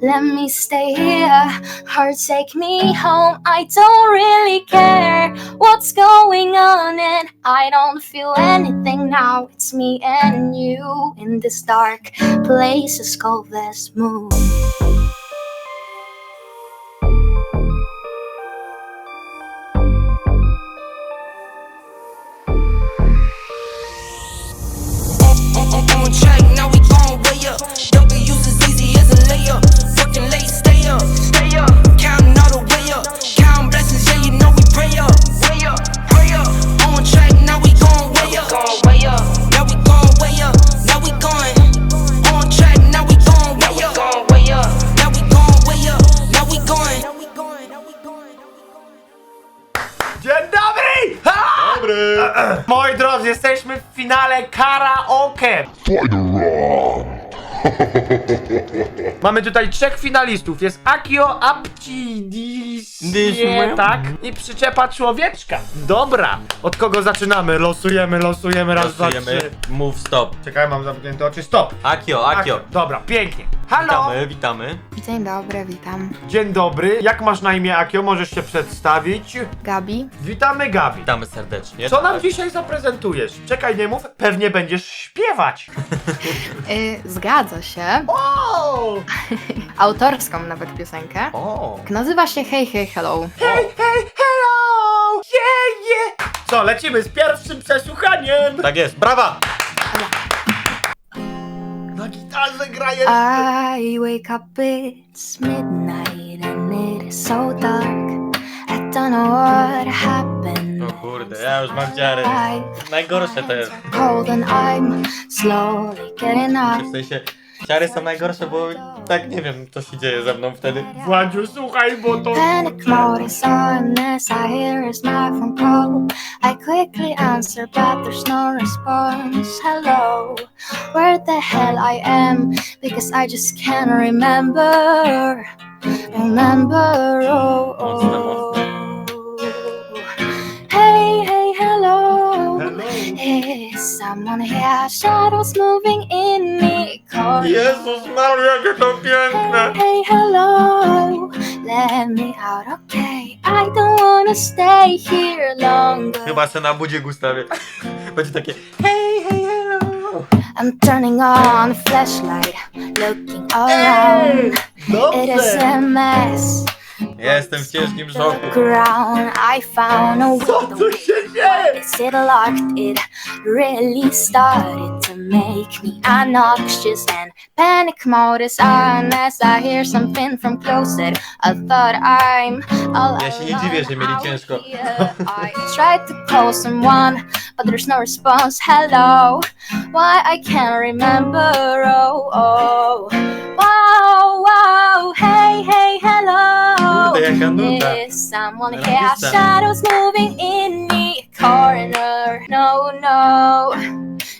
Let me stay here or take me home. I don't really care what's going on, and I don't feel anything now. It's me and you in this dark place. This moon. Moi drodzy, jesteśmy w finale karaoke. Mamy tutaj trzech finalistów. Jest Akio Apcidis. Dismy. tak? I przyczepa człowieczka. Dobra. Od kogo zaczynamy? Losujemy, losujemy. Raz, dwa, Losujemy. Move stop. Czekaj, mam zamknięte oczy. Stop. Akio, Akio. Dobra, pięknie. Halo! Witamy, witamy. Dzień dobry, witam. Dzień dobry. Jak masz na imię Akio? Możesz się przedstawić. Gabi. Witamy Gabi. Witamy serdecznie. Co nam Tak. dzisiaj zaprezentujesz? Czekaj, nie mów. Pewnie będziesz śpiewać. Y, zgadza się. O! Autorską nawet piosenkę. O! Nazywa się Hey Hey Hello. Hej, hej, hello! Yeah, yeah! Co, lecimy z pierwszym przesłuchaniem! Tak jest, brawa! Na gitarze gra jeszcze. I wake up, it's midnight and it is so dark. I don't know what happened. O kurde, ja już mam ciary. Najgorsze to jest. Cold and I'm slowly getting up. W sensie, ciary są najgorsze, bo tak nie wiem, co się dzieje ze mną wtedy. Władziu, słuchaj, bo to... Panic mode is on as I hear his my phone call. I quickly answer, but there's no response. Hello, where the hell I am? Because I just can't remember. Remember, oh, oh. Someone here? Shadows moving in the corner. Jezus Maria, jakie to Hey, piękne! hey, hello. Let me out, okay? I don't wanna stay here longer. Chyba se na budzie ustawię. Będzie takie hej, hej, hello! I'm turning on the flashlight, looking around. It is a mess. Jestem w ciężkim szoku. Ground. I found a Co window. tu się dzieje? Is it locked? It really started to make me obnoxious and panic mode is on as I hear something from closer. I thought I'm all Ja się nie dziwię, że mieli alone ciężko. out here. I tried to call someone, but there's no response. Hello, why I can't remember? Oh, oh, wow, wow, hey, hey. Is someone here? Shadows moving in the corner. No, no,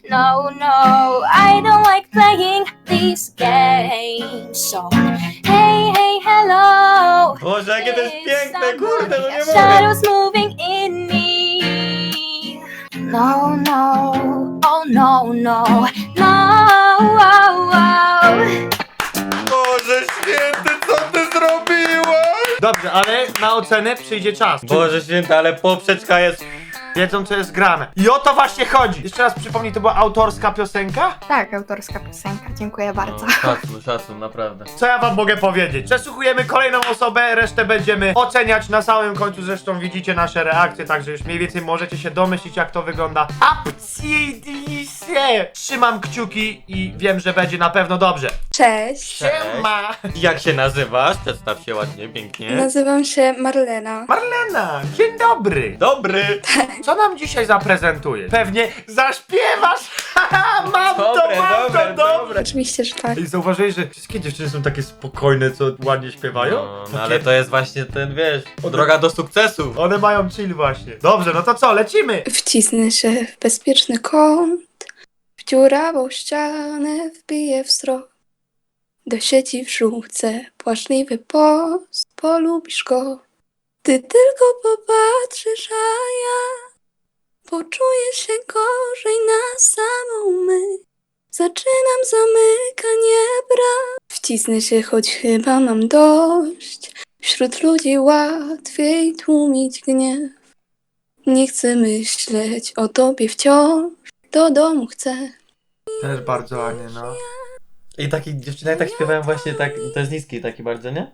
no, no. I don't like playing these games. So, hey, hey, hello. Jakie to jest Is kurde, no nie mogę! Shadows moving in me. No, no, oh no, no, no, oh, oh. Boże święty, co ty zrobiłaś? Dobrze, ale na ocenę przyjdzie czas. Boże święty, ale poprzeczka jest... wiedzą, co jest grane? I o to właśnie chodzi. Jeszcze raz przypomnij, to była autorska piosenka? Tak, autorska piosenka. Dziękuję bardzo. No, szacun, szacun, naprawdę. Co ja wam mogę powiedzieć? Przesłuchujemy kolejną osobę, resztę będziemy oceniać na samym końcu. Zresztą widzicie nasze reakcje, także już mniej więcej możecie się domyślić, jak to wygląda. Apcidisie! Trzymam kciuki i wiem, że będzie na pewno dobrze. Cześć, Siema! Jak się nazywasz? Przedstaw się ładnie, pięknie. nazywam się Marlena. Marlena, dzień dobry! Dobry! Co nam dzisiaj zaprezentujesz? Pewnie zaśpiewasz! Haha, mam to, Dobre, mam dobre, to, dobrze! dobre. Oczywiście, że tak. I zauważyłeś, że wszystkie dziewczyny są takie spokojne, co ładnie śpiewają? No, no Takie- ale to jest właśnie ten, wiesz, droga do sukcesu. One mają chill właśnie. Dobrze, no to co, lecimy! Wcisnę się w bezpieczny kąt, w dziurawą ścianę wbiję wzrok. Do sieci wrzucę płaczliwy post, polubisz go. Ty tylko popatrzysz, a ja poczuję się gorzej na samą myśl. Zaczynam zamykanie bram. Wcisnę się, choć chyba mam dość. Wśród ludzi łatwiej tłumić gniew. Nie chcę myśleć o tobie wciąż. Do domu chcę. Też bardzo ładnie, no. I taki dziewczyny jak tak śpiewają właśnie tak, to jest niski taki bardzo, nie?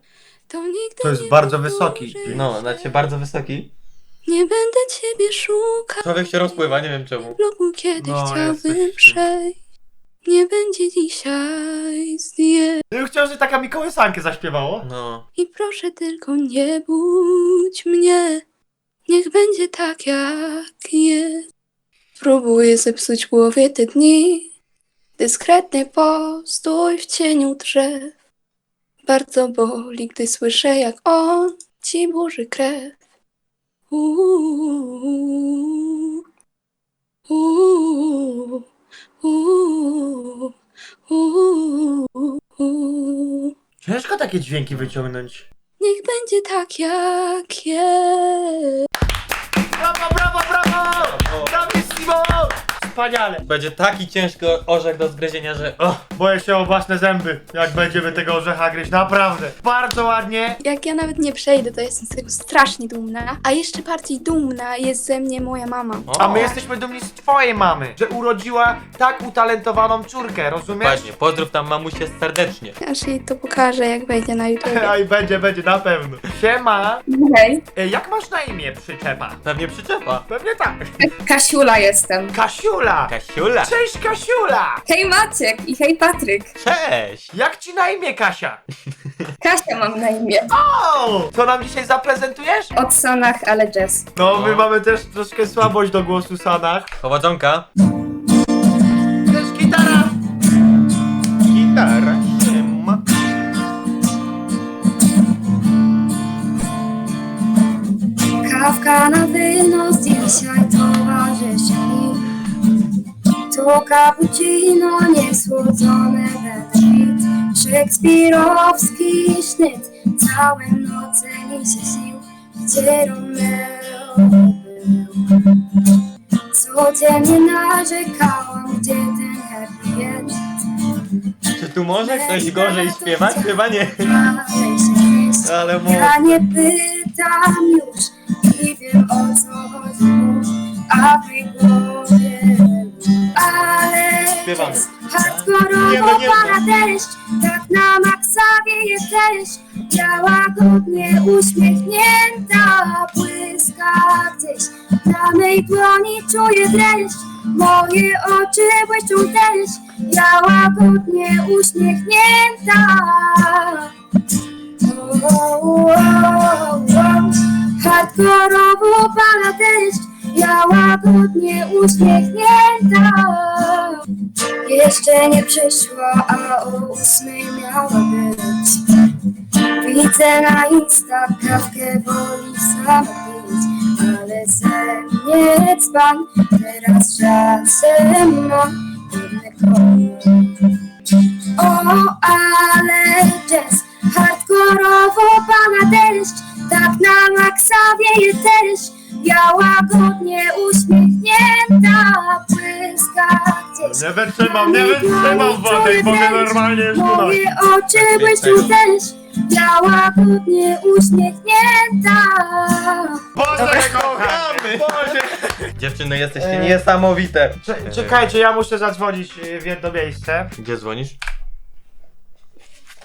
To nigdy To jest nie bardzo powtórzy. wysoki. No, znaczy bardzo wysoki. Nie będę ciebie szukał. Człowiek się rozpływa, nie wiem czemu. bloku, kiedy No, chciałbym jesteś- przejść. Nie będzie dzisiaj zdjęć. Ja bym chciał, że taka mi kołysankę zaśpiewało. No. I proszę tylko nie budź mnie. Niech będzie tak jak jest. Próbuję zepsuć głowie te dni. Dyskretny postój w cieniu drzew. Bardzo boli, gdy słyszę jak on ci burzy krew. Uuu, uuu, uuu, uuu. Ciężko takie dźwięki wyciągnąć. Niech będzie tak jak jest. Brawo, brawo, brawo! Bravissimo! Wspaniale! Będzie taki ciężki orzech do zgryzienia, że... O, boję się o własne zęby, jak będziemy tego orzecha gryźć, naprawdę. Bardzo ładnie. Jak ja nawet nie przejdę, to jestem z tego strasznie dumna. A jeszcze bardziej dumna jest ze mnie moja mama. O, A my jesteśmy dumni z twojej mamy, że urodziła tak utalentowaną córkę, rozumiesz? Dokładnie, pozdrów tam mamusię serdecznie. Aż jej to pokażę, jak wejdzie na YouTube. A i będzie, będzie, na pewno. Siema. Hej, E, Jak masz na imię, przyczepa? Pewnie przyczepa. Pewnie tak. Kasiula jestem. Kasiula! Kasiula! Cześć, Kasiula! Hej Maciek i hej Patryk. Cześć! Jak ci na imię, Kasia? Kasia mam na imię. O! Co nam dzisiaj zaprezentujesz? Od Sanach, ale jazz. No, my mamy też troszkę słabość do głosu Sanach. Powodzonka. Też! Gitara. Dzisiaj towarzyszy mi To cappuccino niesłodzone we hit Szekspirowski sznyt Całe noce mi się śnił Gdzie Romeo był. Codziennie narzekałam Gdzie ten happy end. Czy tu może ktoś gorzej śpiewać? Chyba nie. Ale ja nie pytam już i wiem o co chodzi mu, a w jej głowie ale Śpiewamy. jest Nie, hardkorowo no nie, no. pada deszcz, tak na maksa wieje deszcz, ja łagodnie uśmiechnięta błyska gdzieś, na mej dłoni czuję dreszcz, moje oczy błyszczą też, ja łagodnie uśmiechnięta. Hardkorowo pada deszcz, ja łagodnie uśmiechnięta. Jeszcze nie przyszła, a o ósmej miała być. Widzę na Insta kawkę woli sama pić, ale ze mnie dzban, teraz czasem mam inny kolor. O, ale jazz, hardkorowo pana deszcz, tak na maksa wieje deszcz, ja łagodnie uśmiechnięta błyska gdzieś. Nie wytrzymam, nie wytrzymam wody, bo mnie normalnie już. Moje oczy błyszczą deszcz, ja łagodnie uśmiechnięta. Boże, kochamy! Boże! Dziewczyny, jesteście E. niesamowite. Cze- Czekajcie, ja muszę zadzwonić y, w jedno miejsce. Gdzie dzwonisz?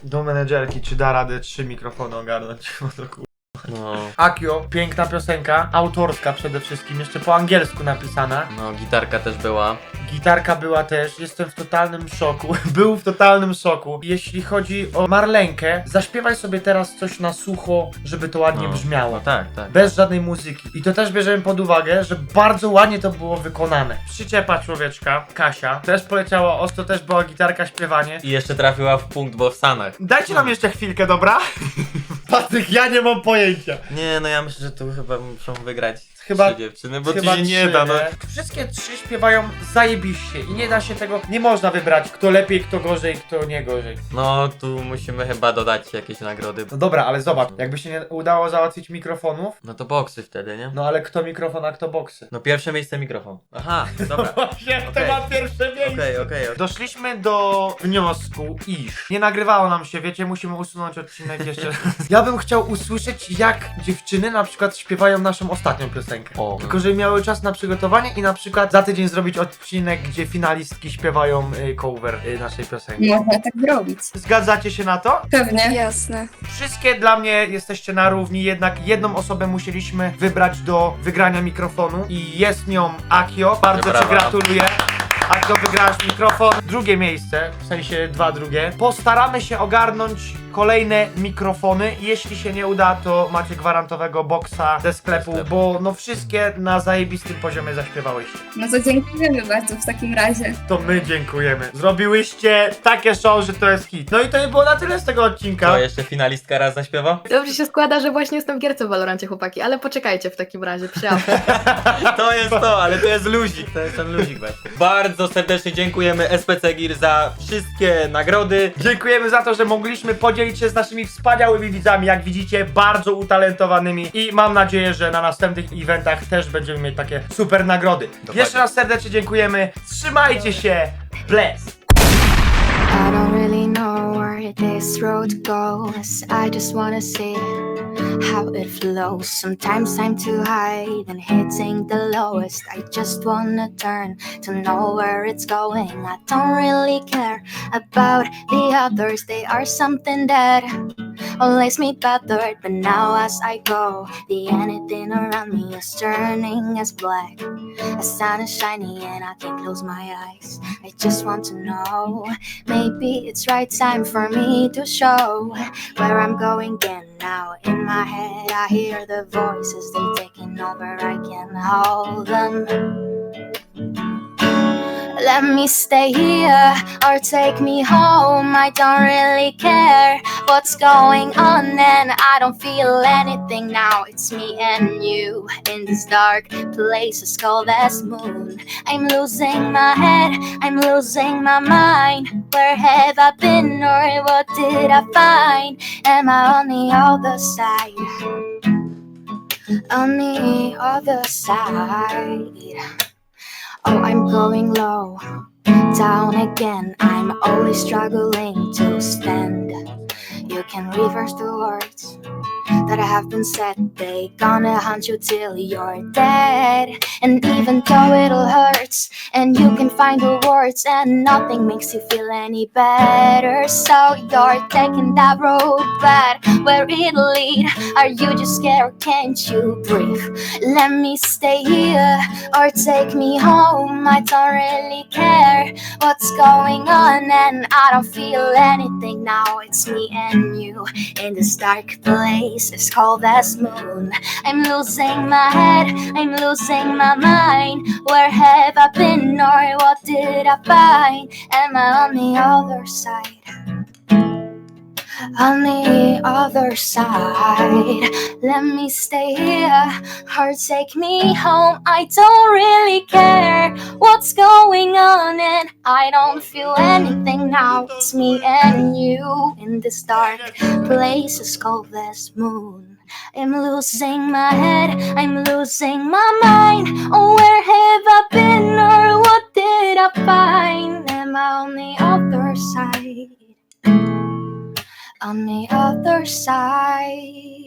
Do menedżerki, czy da radę trzy mikrofony ogarnąć? Bo to No. Akio, piękna piosenka, autorska przede wszystkim, jeszcze po angielsku napisana. No, gitarka też była. Gitarka była też, jestem w totalnym szoku. Był w totalnym szoku. Jeśli chodzi o Marlenkę, zaśpiewaj sobie teraz coś na sucho, żeby to ładnie No. brzmiało. No tak, tak. Bez żadnej muzyki. I to też bierzemy pod uwagę, że bardzo ładnie to było wykonane. Przyczepa człowieczka, Kasia, też poleciała ostro, też była gitarka, śpiewanie. I jeszcze trafiła w punkt, bo w Sanach. Dajcie nam jeszcze chwilkę, dobra? Patryk, ja nie mam pojęcia. Nie, no ja myślę, że tu chyba muszą wygrać Chyba Trzy dziewczyny, bo Chyba ci się nie trzy, da, no. Wszystkie trzy śpiewają zajebiście i nie da się tego, nie można wybrać kto lepiej, kto gorzej, kto nie gorzej. No, tu musimy chyba dodać jakieś nagrody. No dobra, ale zobacz, jakby się nie udało załatwić mikrofonów, No to boksy wtedy, nie? no ale kto mikrofon, a kto boksy? No pierwsze miejsce mikrofon. Aha, dobra. Właśnie, to Okej. ma pierwsze miejsce. Okej, okej, okej. Doszliśmy do wniosku, iż nie nagrywało nam się, wiecie, musimy usunąć odcinek jeszcze. Ja bym chciał usłyszeć, jak dziewczyny na przykład śpiewają naszą ostatnią piosenkę. O. Tylko, żeby miały czas na przygotowanie i na przykład za tydzień zrobić odcinek, gdzie finalistki śpiewają y, cover y, naszej piosenki. Można tak zrobić. Zgadzacie się na to? Pewnie. Jasne. Wszystkie dla mnie jesteście na równi, jednak jedną osobę musieliśmy wybrać do wygrania mikrofonu i jest nią Akio. Bardzo Ci Brawa. gratuluję. Akio, wygrałaś mikrofon. Drugie miejsce, w sensie dwa drugie. Postaramy się ogarnąć kolejne mikrofony. Jeśli się nie uda, to macie gwarantowego boksa ze sklepu, sklepu. bo no wszystkie na zajebistym poziomie zaśpiewałyście. No to dziękujemy bardzo w takim razie. To my dziękujemy. Zrobiłyście takie show, że to jest hit. No i to nie było na tyle z tego odcinka. To jeszcze finalistka raz zaśpiewa? Dobrze się składa, że właśnie jestem w gierce w Valorancie, chłopaki, ale poczekajcie w takim razie, przyjadę. To jest to, ale to jest luzik, to jest ten luzik właśnie. Bardzo serdecznie dziękujemy SPC Gear za wszystkie nagrody. Dziękujemy za to, że mogliśmy podzielić się z naszymi wspaniałymi widzami, jak widzicie, bardzo utalentowanymi i mam nadzieję, że na następnych eventach też będziemy mieć takie super nagrody. Dokładnie. Jeszcze raz serdecznie dziękujemy, trzymajcie się, bless! I don't really know where this road goes. I just wanna see how it flows. Sometimes I'm too high, then hitting the lowest. I just wanna turn to know where it's going. I don't really care about the others, they are something that always me better. But now as I go, the anything around me is turning as black. The sun is shining and I can't close my eyes. I just want to know. Maybe it's right time for me to show where I'm going again. Now in my head, I hear the voices they taking over. I can hold them. Let me stay here or take me home. I don't really care what's going on, and I don't feel anything now. It's me and you in this dark place as cold as moon. I'm losing my head, I'm losing my mind. Where have I been, or what did I find? Am I on the other side? On the other side. Oh, I'm going low, down again. I'm always struggling to stand. You can reverse the words that I have been said. They gonna hunt you till you're dead. And even though it'll hurt, and you can find the words, and nothing makes you feel any better. So you're taking that road, but where it'll lead? Are you just scared? Can't you breathe? Let me stay here or take me home. I don't really care what's going on, and I don't feel anything now. It's me and you in this dark place as cold as moon. I'm losing my head, I'm losing my mind. Where have I been, or what did I find? Am I on the other side? On the other side, let me stay here or take me home. I don't really care what's going on, and I don't feel anything now. It's me and you in this dark place as cold as moon. I'm losing my head, I'm losing my mind. Oh, where have I been, or what did I find? Am I on the other side? On the other side.